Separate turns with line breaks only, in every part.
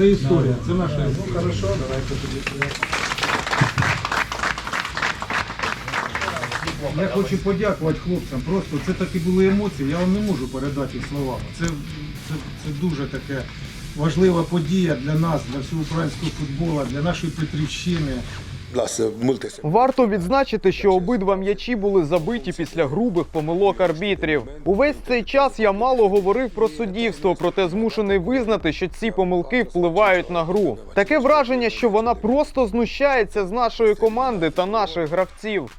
Це історія, це наша історія.
Ну хорошо, давайте тоді.
Я хочу подякувати хлопцям. Просто це такі були емоції, я вам не можу передати словами. Це, це, це дуже таке важлива подія для нас, для всього українського футболу, для нашої Петрівщини.
Варто відзначити, що обидва м'ячі були забиті після грубих помилок арбітрів. Увесь цей час я мало говорив про суддівство, проте змушений визнати, що ці помилки впливають на гру. Таке враження, що вона просто знущається з нашої команди та наших гравців.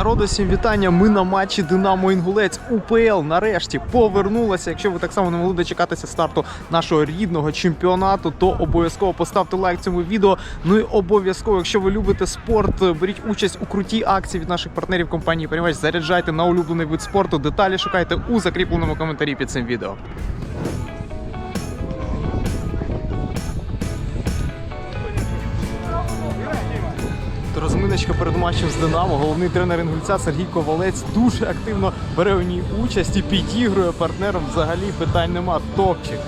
Народу, всім вітання. Ми на матчі Динамо Інгулець УПЛ нарешті повернулася. Якщо ви так само не могли дочекатися старту нашого рідного чемпіонату, то обов'язково поставте лайк цьому відео. Ну і обов'язково, якщо ви любите спорт, беріть участь у крутій акції від наших партнерів компанії Перемач. Заряджайте на улюблений вид спорту. Деталі шукайте у закріпленому коментарі під цим відео. То перед матчем з Динамо. Головний тренер інгульця Сергій Ковалець дуже активно бере в ній участь і підігрує партнерам. Взагалі питань нема. Топчик.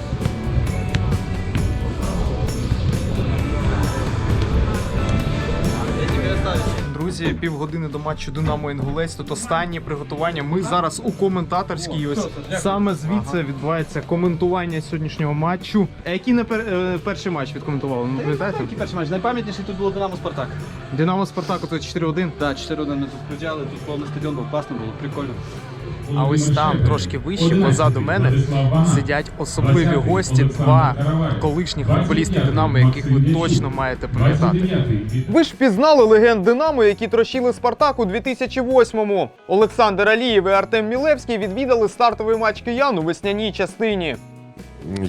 Друзі, півгодини до матчу Динамо Інгулець. Тут останнє приготування. Ми зараз у коментаторській. Ось саме звідси відбувається коментування сьогоднішнього матчу. А який не пер, е, перший матч відкоментували? Ну, пам'ятаєте?
Який перший матч? Найпам'ятніший тут було Динамо Спартак.
Динамо Спартак, це 4-1.
Так, 4-1 ми тут включали, тут повний стадіон був класно було, прикольно.
А ось там трошки вище, позаду мене, сидять особливі гості, два колишніх футболістів Динамо, яких ви точно маєте пам'ятати. Ви ж впізнали легенд Динамо, які трощили Спартак у 2008-му. Олександр Алієв і Артем Мілевський відвідали стартовий матч киян у весняній частині.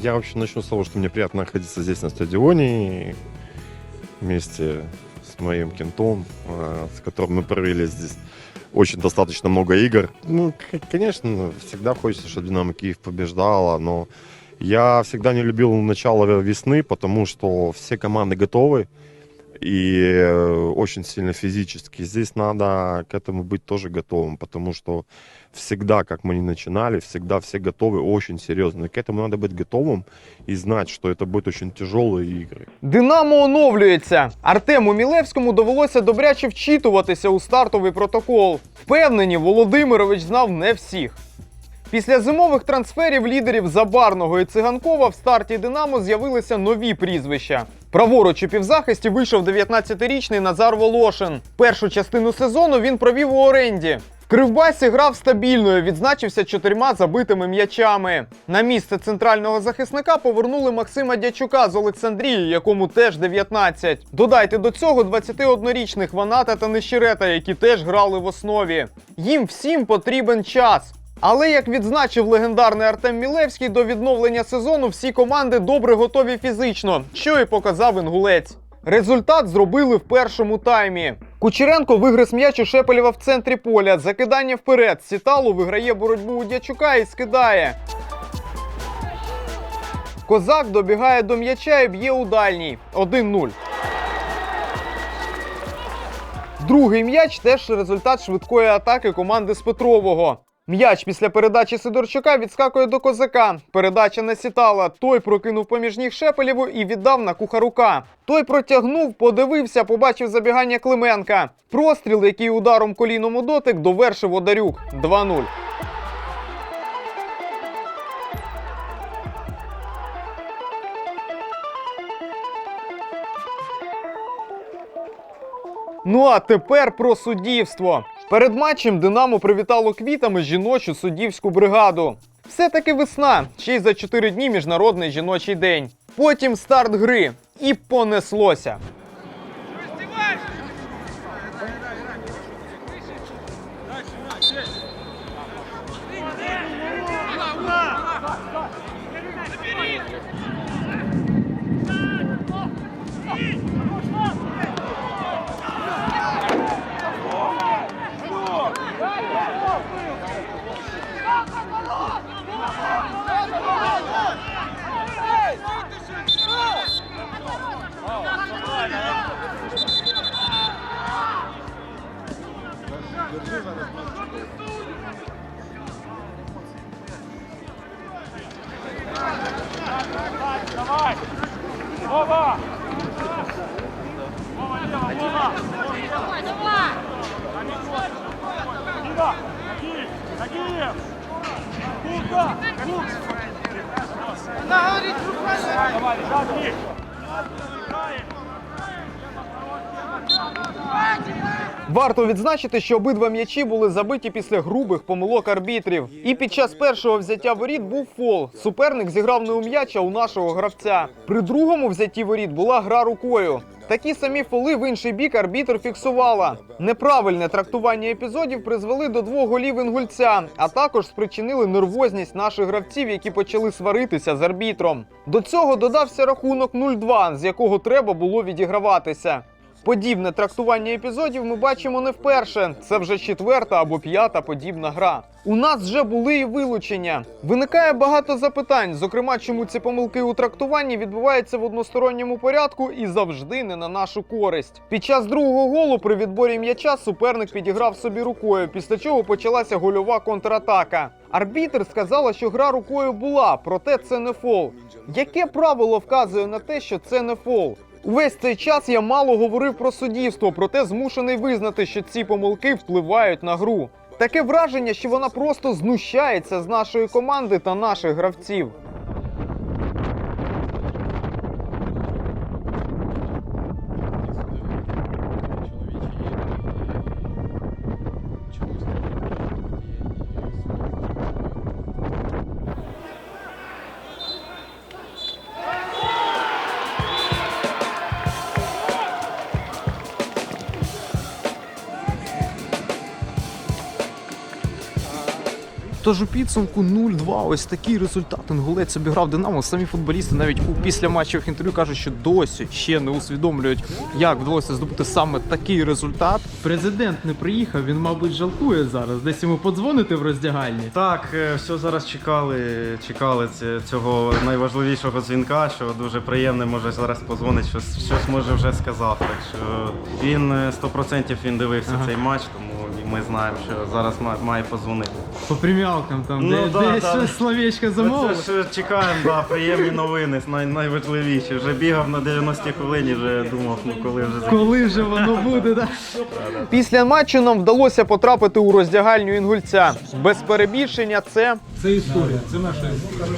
Я вообще начну с того, что мне приятно находиться здесь на стадионе вместе с моим кентом, э, с которым мы провели здесь очень достаточно много игр. Ну, к- конечно, всегда хочется, чтобы Динамо Киев побеждала, но я всегда не любил начало весны, потому что все команды готовы и э, очень сильно физически. Здесь надо к этому быть тоже готовым, потому что всегда, как мы не начинали, всегда все готовы очень серьезно. И к этому надо быть готовым и знать, что это будут очень тяжелые игры.
Динамо оновлюється. Артему Мілевському довелося добряче вчитуватися у стартовий протокол. Впевнені, Володимирович знав не всіх. Після зимових трансферів лідерів Забарного і Циганкова в старті Динамо з'явилися нові прізвища. Праворуч у півзахисті вийшов 19-річний Назар Волошин. Першу частину сезону він провів у оренді. В Кривбасі грав стабільно, і відзначився чотирма забитими м'ячами. На місце центрального захисника повернули Максима Дячука з Олександрії, якому теж 19. Додайте до цього 21-річних Ваната та Нещерета, які теж грали в основі. Їм всім потрібен час. Але як відзначив легендарний Артем Мілевський, до відновлення сезону всі команди добре готові фізично, що і показав інгулець. Результат зробили в першому таймі. Кучеренко вигриз м'яч у Шепелєва в центрі поля. Закидання вперед. Сіталу виграє боротьбу у Дячука і скидає. Козак добігає до м'яча і б'є у дальній. 1-0. Другий м'яч теж результат швидкої атаки команди з Петрового. М'яч після передачі Сидорчука відскакує до козака. Передача на сітала. Той прокинув поміж ніг Шепелєву і віддав на кухарука. Той протягнув, подивився, побачив забігання Клименка. Простріл, який ударом коліном у дотик, довершив Одарюк. 2-0. Ну а тепер про суддівство. Перед матчем Динамо привітало квітами жіночу суддівську бригаду. Все-таки весна, ще й за 4 дні міжнародний жіночий день. Потім старт гри. І понеслося. Давай! Вова! Вова, лево, Вова! Давай, давай! Кида! Нагиев! Куда? Она говорит, руками! Варто відзначити, що обидва м'ячі були забиті після грубих помилок арбітрів. І під час першого взяття воріт був фол. Суперник зіграв не у м'яча у нашого гравця. При другому взятті воріт була гра рукою. Такі самі фоли в інший бік арбітр фіксувала. Неправильне трактування епізодів призвели до двох голів інгульця, а також спричинили нервозність наших гравців, які почали сваритися з арбітром. До цього додався рахунок 0-2, з якого треба було відіграватися. Подібне трактування епізодів ми бачимо не вперше. Це вже четверта або п'ята подібна гра. У нас вже були і вилучення. Виникає багато запитань, зокрема, чому ці помилки у трактуванні відбуваються в односторонньому порядку і завжди не на нашу користь. Під час другого голу при відборі м'яча суперник підіграв собі рукою, після чого почалася гольова контратака. Арбітр сказала, що гра рукою була, проте це не фол. Яке правило вказує на те, що це не фол? Увесь цей час я мало говорив про суддівство, проте змушений визнати, що ці помилки впливають на гру. Таке враження, що вона просто знущається з нашої команди та наших гравців. Тож у підсумку 0-2. Ось такий результат. Інгулець обіграв Динамо. Самі футболісти навіть у після матчевих інтерв'ю кажуть, що досі ще не усвідомлюють, як вдалося здобути саме такий результат.
Президент не приїхав, він, мабуть, жалкує зараз. Десь йому подзвонити в роздягальні.
Так, е, все зараз чекали, чекали цього найважливішого дзвінка, що дуже приємне, може зараз позвонить, щось, щось може вже сказав. Так що він е, 100% він дивився цей матч, тому і ми знаємо, що зараз має позвонити.
По примялкам там,
Ну,
де,
да,
десь
да.
щось словечко
Це
замовив.
ж чекаємо, да, приємні новини, най, найважливіші. Вже бігав на 90-й хвилині, вже думав, ну коли вже
Коли вже воно буде, да?
Після матчу нам вдалося потрапити у роздягальню інгульця. Без перебільшення це
Це історія, це наша історія.